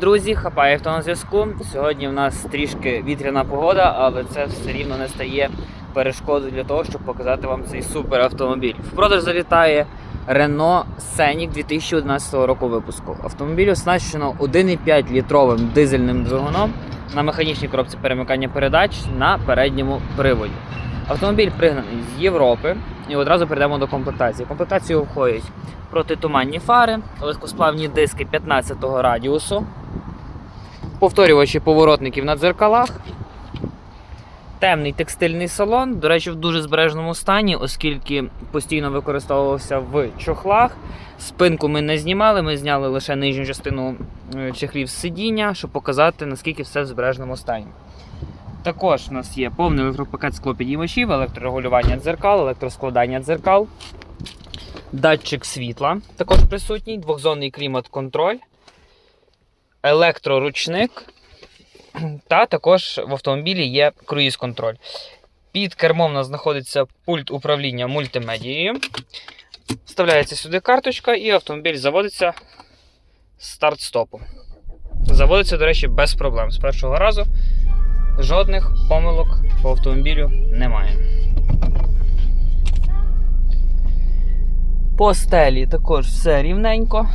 Друзі, хапає авто на зв'язку. Сьогодні в нас трішки вітряна погода, але це все рівно не стає перешкодою для того, щоб показати вам цей супер автомобіль. В продаж залітає Renault Scenic 2011 року випуску. Автомобіль оснащено 1,5 літровим дизельним двигуном на механічній коробці перемикання передач на передньому приводі. Автомобіль пригнаний з Європи і одразу перейдемо до комплектації. Комплектацію входять протитуманні фари, легкосплавні диски 15-го радіусу, повторювачі поворотників на дзеркалах, темний текстильний салон, до речі, в дуже збережному стані, оскільки постійно використовувався в чохлах. Спинку ми не знімали, ми зняли лише нижню частину чехлів з сидіння, щоб показати, наскільки все в збережному стані. Також у нас є повний електропакет склопідіймачів, електрорегулювання дзеркал, електроскладання дзеркал, датчик світла також присутній, двохзонний клімат-контроль, електроручник, та також в автомобілі є круїз-контроль. Під кермом у нас знаходиться пульт управління мультимедією. Вставляється сюди карточка і автомобіль заводиться старт-стопу. Заводиться, до речі, без проблем. З першого разу жодних помилок по автомобілю немає. По стелі також все рівненько.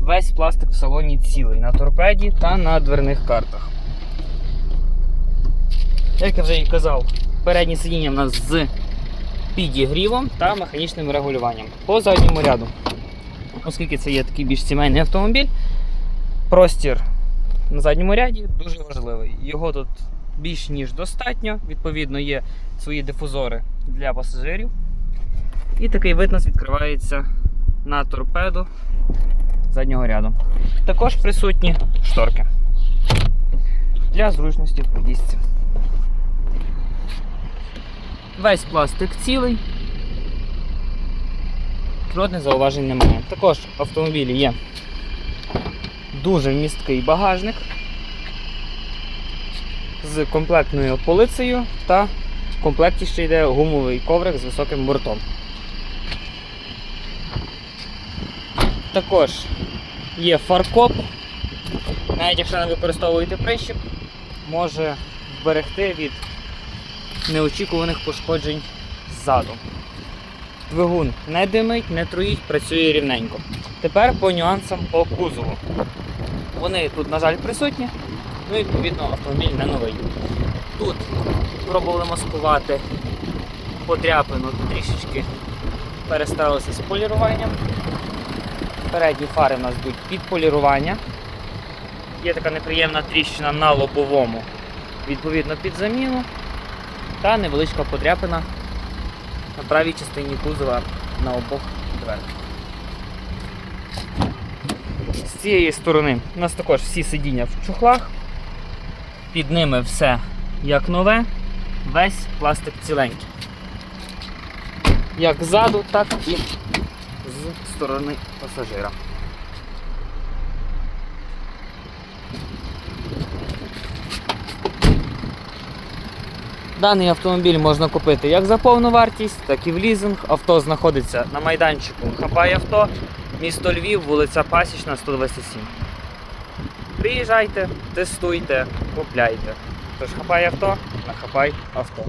Весь пластик в салоні цілий на торпеді та на дверних картах. Як я вже і казав, переднє сидіння в нас з підігрівом та механічним регулюванням. По задньому ряду, оскільки це є такий більш сімейний автомобіль, простір на задньому ряді дуже важливий. Його тут більш ніж достатньо. Відповідно, є свої дифузори для пасажирів. І такий вид нас відкривається на торпеду заднього ряду. Також присутні шторки для зручності в поїздці. Весь пластик цілий. Жодних зауважень немає. Також в автомобілі є дуже вмісткий багажник з комплектною полицею та в комплекті ще йде гумовий коврик з високим бортом. Також є фаркоп. Навіть якщо не використовуєте прищіп, може вберегти від неочікуваних пошкоджень ззаду. Двигун не димить, не труїть, працює рівненько. Тепер по нюансам по кузову. Вони тут, на жаль, присутні, ну і відповідно автомобіль не новий. Тут пробували маскувати подряпину, трішечки перестаралися з поліруванням. Передні фари в нас йдуть під полірування. Є така неприємна тріщина на лобовому, відповідно під заміну. Та невеличка подряпина на правій частині кузова на обох дверках. З цієї сторони у нас також всі сидіння в чухлах, Під ними все як нове, весь пластик ціленький. Як ззаду, так і з сторони пасажира. Даний автомобіль можна купити як за повну вартість, так і в лізинг. Авто знаходиться на майданчику Хапай авто, місто Львів, вулиця Пасічна, 127. Приїжджайте, тестуйте, купляйте. Тож хапай авто, на хапай авто.